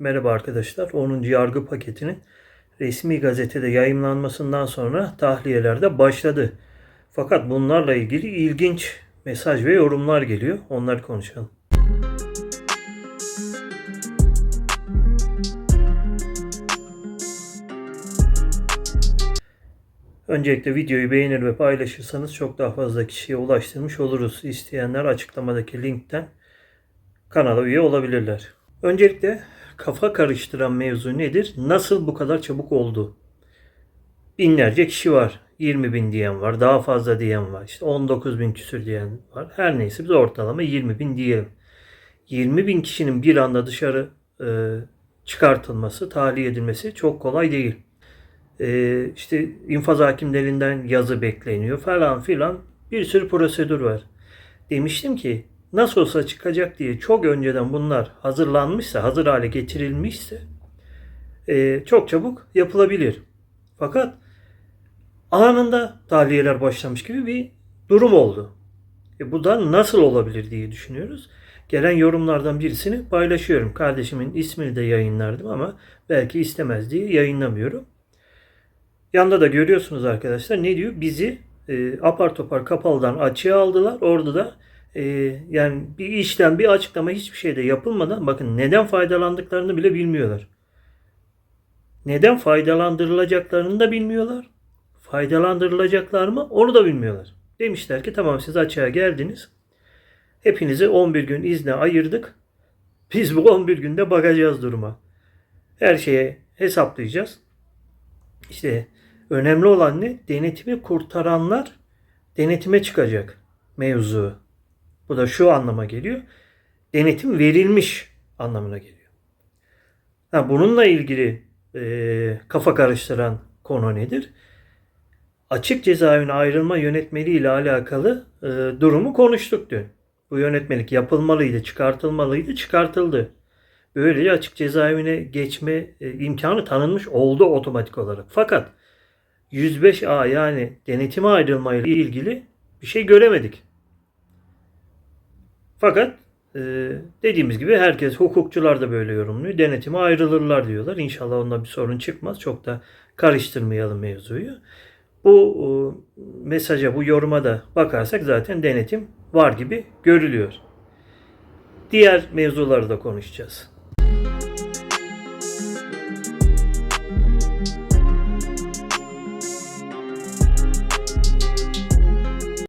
Merhaba arkadaşlar. 10. yargı paketinin resmi gazetede yayımlanmasından sonra tahliyeler de başladı. Fakat bunlarla ilgili ilginç mesaj ve yorumlar geliyor. Onları konuşalım. Öncelikle videoyu beğenir ve paylaşırsanız çok daha fazla kişiye ulaştırmış oluruz. İsteyenler açıklamadaki linkten kanala üye olabilirler. Öncelikle kafa karıştıran mevzu nedir? Nasıl bu kadar çabuk oldu? Binlerce kişi var. 20 bin diyen var. Daha fazla diyen var. İşte 19 bin küsür diyen var. Her neyse biz ortalama 20 bin diyelim. 20 bin kişinin bir anda dışarı e, çıkartılması, tahliye edilmesi çok kolay değil. E, işte infaz hakimlerinden yazı bekleniyor falan filan. Bir sürü prosedür var. Demiştim ki nasıl olsa çıkacak diye çok önceden bunlar hazırlanmışsa, hazır hale getirilmişse e, çok çabuk yapılabilir. Fakat anında tahliyeler başlamış gibi bir durum oldu. E, bu da nasıl olabilir diye düşünüyoruz. Gelen yorumlardan birisini paylaşıyorum. Kardeşimin ismini de yayınlardım ama belki istemez diye yayınlamıyorum. Yanda da görüyorsunuz arkadaşlar ne diyor? Bizi e, apar topar kapalıdan açığa aldılar. Orada da e, yani bir işlem, bir açıklama hiçbir şey de yapılmadan bakın neden faydalandıklarını bile bilmiyorlar. Neden faydalandırılacaklarını da bilmiyorlar. Faydalandırılacaklar mı onu da bilmiyorlar. Demişler ki tamam siz açığa geldiniz. Hepinizi 11 gün izne ayırdık. Biz bu 11 günde bakacağız duruma. Her şeye hesaplayacağız. İşte önemli olan ne? Denetimi kurtaranlar denetime çıkacak mevzu. Bu da şu anlama geliyor. Denetim verilmiş anlamına geliyor. Ha, bununla ilgili e, kafa karıştıran konu nedir? Açık cezaevine ayrılma yönetmeliği ile alakalı e, durumu konuştuk dün. Bu yönetmelik yapılmalıydı, çıkartılmalıydı, çıkartıldı. Böylece açık cezaevine geçme e, imkanı tanınmış oldu otomatik olarak. Fakat 105A yani denetime ayrılma ile ilgili bir şey göremedik. Fakat e, dediğimiz gibi herkes hukukçular da böyle yorumluyor. Denetime ayrılırlar diyorlar. İnşallah onda bir sorun çıkmaz. Çok da karıştırmayalım mevzuyu. Bu e, mesaja, bu yoruma da bakarsak zaten denetim var gibi görülüyor. Diğer mevzuları da konuşacağız.